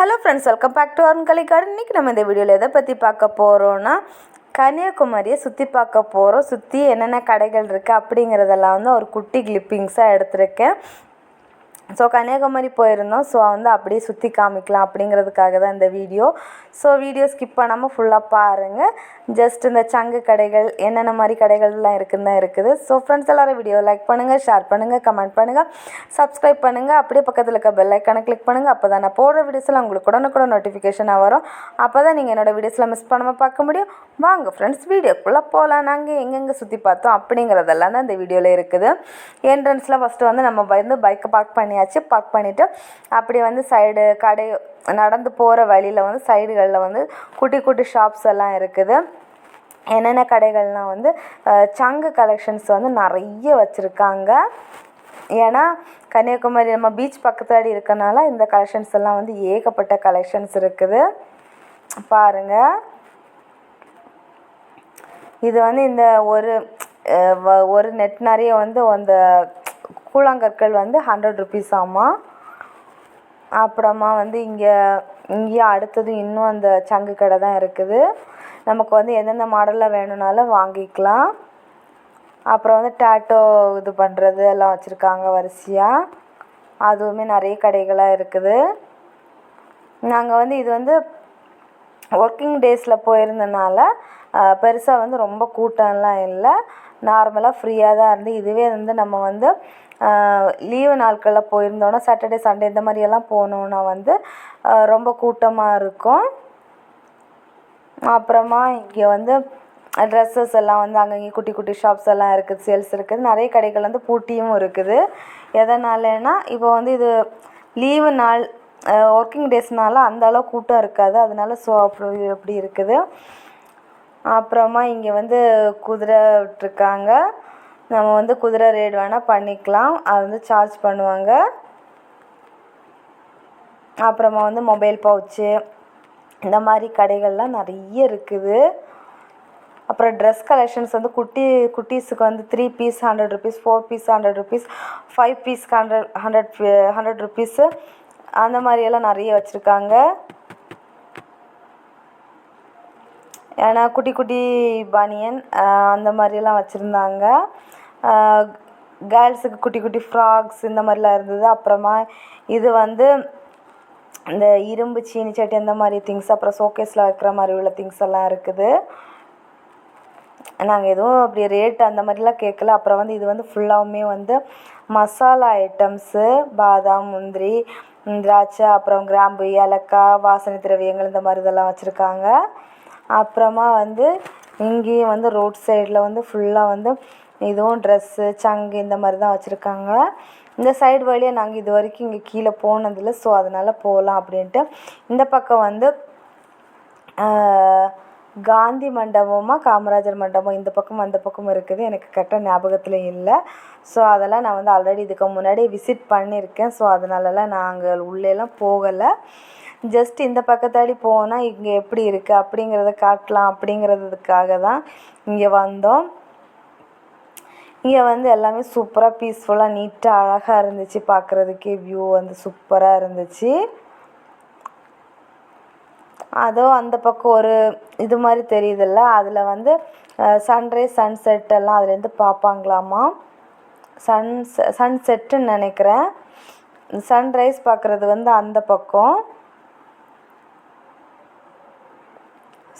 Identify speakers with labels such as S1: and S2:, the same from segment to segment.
S1: Hello friends welcome back to Arun Garden இன்றைக்கி நம்ம இந்த வீடியோவில் எதை பற்றி பார்க்க போகிறோன்னா கன்னியாகுமரியை சுற்றி பார்க்க போகிறோம் சுற்றி என்னென்ன கடைகள் இருக்குது அப்படிங்கிறதெல்லாம் வந்து ஒரு குட்டி கிளிப்பிங்ஸாக எடுத்திருக்கேன். ஸோ கன்னியாகுமரி போயிருந்தோம். ஸோ வந்து அப்படியே சுற்றி காமிக்கலாம் அப்படிங்கிறதுக்காக தான் இந்த வீடியோ. ஸோ வீடியோ ஸ்கிப் பண்ணாமல் ஃபுல்லாக பாருங்கள் ஜஸ்ட் இந்த சங்கு கடைகள் என்னென்ன மாதிரி கடைகள்லாம் இருக்குன்னு தான் இருக்குது. ஸோ ஃப்ரெண்ட்ஸ் எல்லோரும் வீடியோ லைக் பண்ணுங்கள் ஷேர் பண்ணுங்கள் கமெண்ட் பண்ணுங்கள் சப்ஸ்கிரைப் பண்ணுங்கள் அப்படியே பக்கத்தில் இருக்க பெல் ஐக்கானை கிளிக் பண்ணுங்கள் அப்போ தான் நான் போடுற வீடியோஸில் உங்களுக்கு உடனுக்குட நோட்டிஃபிகேஷனாக வரும். அப்போ தான் நீங்கள் என்னோடய வீடியோஸில் மிஸ் பண்ணாமல் பார்க்க முடியும். வாங்க ஃப்ரெண்ட்ஸ் வீடியோக்குள்ளே போகலாம் நாங்கள் எங்கெங்கே சுற்றி பார்த்தோம் அப்படிங்கிறதெல்லாம் தான் இந்த வீடியோவில் இருக்குது. என்ட்ரன்ஸில் ஃபஸ்ட்டு வந்து நம்ம வந்து பைக்கை பார்க் பண்ணி பண்ணியாச்சு பார்க் பண்ணிவிட்டு அப்படி வந்து சைடு கடை நடந்து போகிற வழியில் வந்து சைடுகளில் வந்து குட்டி குட்டி ஷாப்ஸ் எல்லாம் இருக்குது. என்னென்ன கடைகள்னால் வந்து சங்கு கலெக்ஷன்ஸ் வந்து நிறைய வச்சுருக்காங்க. ஏன்னா கன்னியாகுமரி நம்ம பீச் பக்கத்தாடி இருக்கனால இந்த கலெக்ஷன்ஸ் எல்லாம் வந்து ஏகப்பட்ட கலெக்ஷன்ஸ் இருக்குது. பாருங்கள் இது வந்து இந்த ஒரு வ- ஒரு நெட் நிறைய வந்து அந்த கூழாங்கற்கள் வந்து ஹண்ட்ரட் ருபீஸ் ஆமாம் அப்புறமா வந்து இங்கே இங்கேயும் அடுத்தது இன்னும் அந்த சங்கு கடை தான் இருக்குது. நமக்கு வந்து எந்தெந்த மாடலில் வேணும்னாலும் வாங்கிக்கலாம். அப்புறம் வந்து டேட்டோ இது பண்ணுறது எல்லாம் வச்சுருக்காங்க வரிசையாக அதுவுமே நிறைய கடைகளாக இருக்குது. நாங்கள் வந்து இது வந்து ஒர்க்கிங் டேஸில் போயிருந்தனால பெருசாக வந்து ரொம்ப கூட்டம்லாம் இல்லை. நார்மலாக ஃப்ரீயாக தான் இருந்து. இதுவே வந்து நம்ம வந்து லீவு நாட்களில் போயிருந்தோன்னா சாட்டர்டே சண்டே இந்த மாதிரியெல்லாம் போனோன்னா வந்து ரொம்ப கூட்டமாக இருக்கும். அப்புறமா இங்கே வந்து ட்ரெஸ்ஸஸ் எல்லாம் வந்து அங்கங்கே குட்டி குட்டி ஷாப்ஸ் எல்லாம் இருக்குது சேல்ஸ் இருக்குது. நிறைய கடைகள் வந்து பூட்டியும் இருக்குது. எதனாலனா இப்போ வந்து இது லீவு நாள் ஒர்க்கிங் டேஸ்னால அந்த அளவு கூட்டம் இருக்காது. அதனால ஸோ அப்படி இருக்குது? அப்புறமா இங்கே வந்து குதிரை விட்டுருக்காங்க. நம்ம வந்து குதிரை ரேட் வேணால் பண்ணிக்கலாம். அது வந்து சார்ஜ் பண்ணுவாங்க. அப்புறமா வந்து மொபைல் பவுச்சு இந்த மாதிரி கடைகள்லாம் நிறைய இருக்குது. அப்புறம் ட்ரெஸ் கலெக்ஷன்ஸ் வந்து குட்டி குட்டீஸுக்கு வந்து three piece hundred rupees four piece hundred rupees five piece hundred hundred hundred rupees அந்த மாதிரியெல்லாம் நிறைய வச்சுருக்காங்க. ஏன்னா குட்டி குட்டி பனியன் அந்த மாதிரியெல்லாம் வச்சுருந்தாங்க. கேர்ள்ஸுக்கு குட்டி குட்டி ஃப்ராக்ஸ் இந்த மாதிரிலாம் இருந்தது. அப்புறமா இது வந்து இந்த இரும்பு சீனி சட்டி அந்த மாதிரி திங்ஸ் அப்புறம் ஷோகேஸில் வைக்கிற மாதிரி உள்ள திங்ஸ் எல்லாம் இருக்குது. நாங்கள் எதுவும் அப்படி ரேட் அந்த மாதிரிலாம் கேட்கல. அப்புறம் வந்து இது வந்து ஃபுல்லாகவுமே வந்து மசாலா ஐட்டம்ஸு பாதாம் முந்திரி திராட்சை அப்புறம் கிராம்பு ஏலக்காய் வாசனை திரவியங்கள் இந்த மாதிரி இதெல்லாம் வச்சுருக்காங்க. அப்புறமா வந்து இங்கேயும் வந்து ரோட் சைடில் வந்து ஃபுல்லாக வந்து இதுவும் ட்ரெஸ்ஸு சங்கு இந்த மாதிரி தான் வச்சுருக்காங்க. இந்த சைடு வழியாக நாங்கள் இது வரைக்கும் இங்கே கீழே போனதில்லை. ஸோ அதனால் போகலாம் அப்படின்ட்டு இந்த பக்கம் வந்து காந்தி மண்டபமா காமராஜர் மண்டபம் இந்த பக்கம் அந்த பக்கம் இருக்குது. எனக்கு கரெக்டாக ஞாபகத்தில் இல்லை. ஸோ அதெல்லாம் நான் வந்து ஆல்ரெடி இதுக்கு முன்னாடி விசிட் பண்ணியிருக்கேன். ஸோ அதனாலலாம் நாங்கள் உள்ளேலாம் போகலை. ஜஸ்ட் இந்த பக்கத்தாடி போனால் இங்கே எப்படி இருக்குது அப்படிங்கிறத காட்டலாம் அப்படிங்கிறதுக்காக தான் இங்கே வந்தோம். இங்கே வந்து எல்லாமே சூப்பராக பீஸ்ஃபுல்லாக நீட்டாக அழகாக இருந்துச்சு பார்க்குறதுக்கே வியூ வந்து சூப்பராக இருந்துச்சு. அதோ அந்த பக்கம் ஒரு இது மாதிரி தெரியுதுல்ல அதில் வந்து சன்ரைஸ் சன்செட் எல்லாம் அதுலேருந்து பார்ப்பாங்களாமா சன் சன்செட்டுன்னு நினைக்கிறேன். சன்ரைஸ் பார்க்குறது வந்து அந்த பக்கம்.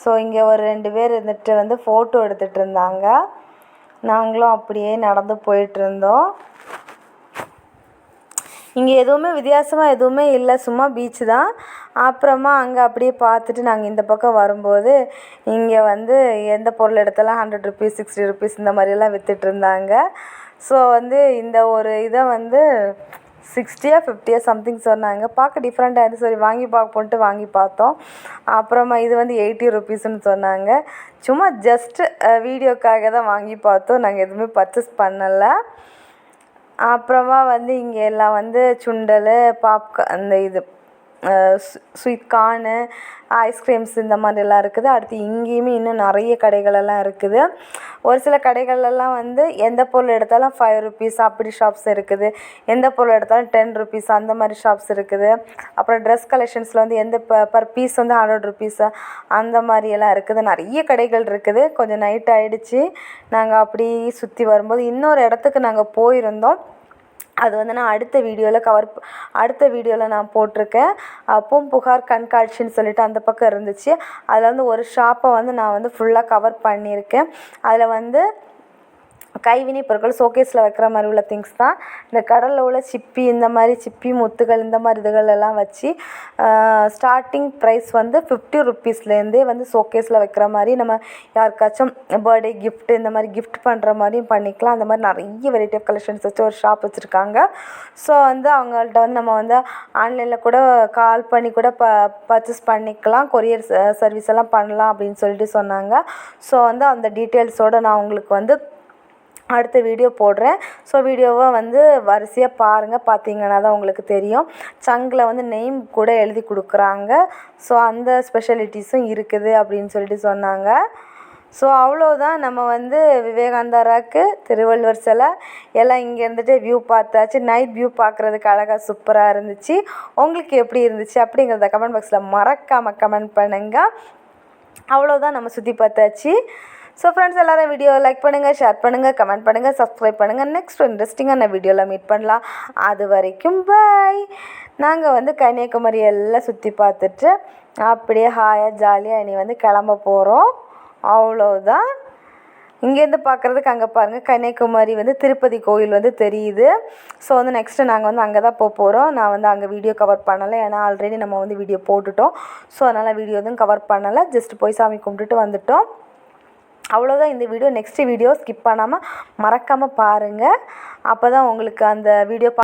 S1: ஸோ இங்கே ஒரு ரெண்டு பேர் இருந்துட்டு வந்து ஃபோட்டோ எடுத்துகிட்டு இருந்தாங்க. நாங்களும் அப்படியே நடந்து போயிட்டு இருந்தோம். இங்கே எதுவுமே வித்தியாசமாக எதுவுமே இல்லை. சும்மா பீச் தான். அப்புறமா அங்கே அப்படியே பார்த்துட்டு நாங்கள் இந்த பக்கம் வரும்போது இங்கே வந்து எந்த பொருள் எடுத்தாலும் ஹண்ட்ரட் ருபீஸ் சிக்ஸ்டி ருபீஸ் இந்த மாதிரியெல்லாம் விற்றுட்டு இருந்தாங்க. ஸோ வந்து இந்த ஒரு இதை வந்து சிக்ஸ்டியா ஃபிஃப்டியா சம்திங் சொன்னாங்க. பார்க்க டிஃப்ரெண்ட்டாக இருந்து சரி வாங்கி பார்ப்போன்ட்டு வாங்கி பார்த்தோம். அப்புறமா இது வந்து எயிட்டி ருபீஸ்ன்னு சொன்னாங்க. சும்மா ஜஸ்ட் வீடியோக்காக தான் வாங்கி பார்த்தோம். நாங்கள் எதுவுமே பர்ச்சேஸ் பண்ணலை. அப்புறமா வந்து இங்கே எல்லாம் வந்து சுண்டல் பாப்கா அந்த இது ஸ்வீட் கார்னு ஐஸ்கிரீம்ஸ் இந்த மாதிரிலாம் இருக்குது. அடுத்து இங்கேயுமே இன்னும் நிறைய கடைகளெல்லாம் இருக்குது. ஒரு சில கடைகள்லலாம் வந்து எந்த பொருள் எடுத்தாலும் ஃபைவ் ருபீஸ் அப்படி ஷாப்ஸ் இருக்குது. எந்த பொருள் எடுத்தாலும் டென் ருபீஸ் அந்த மாதிரி ஷாப்ஸ் இருக்குது. அப்புறம் ட்ரெஸ் கலெக்ஷன்ஸில் வந்து எந்த ப பர் பீஸ் வந்து ஹண்ட்ரட் ருபீஸ் அந்த மாதிரியெல்லாம் இருக்குது. நிறைய கடைகள் இருக்குது. கொஞ்சம் நைட் ஆகிடுச்சு நாங்கள் அப்படி சுற்றி வரும்போது இன்னொரு இடத்துக்கு நாங்கள் போயிருந்தோம். அது வந்து நான் அடுத்த வீடியோவில் கவர் அடுத்த வீடியோவில் நான் போட்டிருக்கேன். பூம்புகார் கண்காட்சின்னு சொல்லிட்டு அந்த பக்கம் இருந்துச்சு. அதில் வந்து ஒரு ஷாப்பை வந்து நான் வந்து ஃபுல்லாக கவர் பண்ணியிருக்கேன். அதில் வந்து கைவினை பொருட்கள் ஷோகேஸில் வைக்கிற மாதிரி உள்ள திங்ஸ் தான். இந்த கடலில் உள்ள சிப்பி இந்த மாதிரி சிப்பி முத்துகள் இந்த மாதிரி இதுகள் எல்லாம் வச்சு ஸ்டார்டிங் ப்ரைஸ் வந்து ஃபிஃப்டி ருப்பீஸ்லேருந்தே வந்து ஷோகேஸில் வைக்கிற மாதிரி நம்ம யாருக்காச்சும் பர்த்டே கிஃப்ட் இந்த மாதிரி கிஃப்ட் பண்ணுற மாதிரியும் பண்ணிக்கலாம். அந்த மாதிரி நிறைய வெரைட்டி ஆஃப் கலெக்ஷன்ஸ் வச்சு ஒரு ஷாப் வச்சுருக்காங்க. ஸோ வந்து அவங்கள்ட்ட வந்து நம்ம வந்து ஆன்லைனில் கூட கால் பண்ணி கூட ப பர்ச்சேஸ் பண்ணிக்கலாம். கொரியர் சர்வீஸ் எல்லாம் பண்ணலாம் அப்படின்னு சொல்லிட்டு சொன்னாங்க. ஸோ வந்து அந்த டீட்டெயில்ஸோடு நான் உங்களுக்கு வந்து அடுத்த வீடியோ போடுறேன். ஸோ வீடியோவை வந்து வரிசையாக பாருங்கள் பார்த்தீங்கன்னா தான் உங்களுக்கு தெரியும். சங்கில் வந்து நெய்ம் கூட எழுதி கொடுக்குறாங்க. ஸோ அந்த ஸ்பெஷலிட்டிஸும் இருக்குது அப்படின்னு சொல்லிட்டு சொன்னாங்க. ஸோ அவ்வளோதான் நம்ம வந்து விவேகானந்தராக்கு திருவள்ளுவர் சிலை எல்லாம் இங்கே இருந்துட்டு வியூ பார்த்தாச்சு. நைட் வியூ பார்க்குறதுக்கு அழகாக சூப்பராக இருந்துச்சு. உங்களுக்கு எப்படி இருந்துச்சு? அப்படிங்கிறத கமெண்ட் பாக்ஸில் மறக்காமல் கமெண்ட் பண்ணுங்கள் அவ்வளோதான் நம்ம சுற்றி பார்த்தாச்சு. ஸோ ஃப்ரெண்ட்ஸ் எல்லோரும் வீடியோ லைக் பண்ணுங்கள் ஷேர் பண்ணுங்கள் கமெண்ட் பண்ணுங்கள் சப்ஸ்கிரைப் பண்ணுங்கள் நெக்ஸ்ட் இன்ட்ரெஸ்டிங்கான வீடியோவில் மீட் பண்ணலாம். அது வரைக்கும் பாய் நாங்கள் வந்து கன்னியாகுமரி எல்லாம் சுற்றி பார்த்துட்டு அப்படியே ஹாயாக ஜாலியாக இனி வந்து கிளம்ப போகிறோம் அவ்வளோதான் இங்கேருந்து பார்க்குறதுக்கு அங்கே பாருங்கள் கன்னியாகுமரி வந்து திருப்பதி கோயில் வந்து தெரியுது. ஸோ வந்து நெக்ஸ்ட்டு நாங்கள் வந்து அங்கே தான் போக போகிறோம் நான் வந்து அங்கே வீடியோ கவர் பண்ணலை ஏன்னா ஆல்ரெடி நம்ம வந்து வீடியோ போட்டுட்டோம். ஸோ அதனால் வீடியோ எதுவும் கவர் பண்ணலை. ஜஸ்ட் போய் சாமி கும்பிட்டுட்டு வந்துட்டோம். அவ்வளோதான் இந்த வீடியோ நெக்ஸ்ட்டு வீடியோ ஸ்கிப் பண்ணாமல் மறக்காமல் பாருங்கள் அப்போ தான் உங்களுக்கு அந்த வீடியோ பா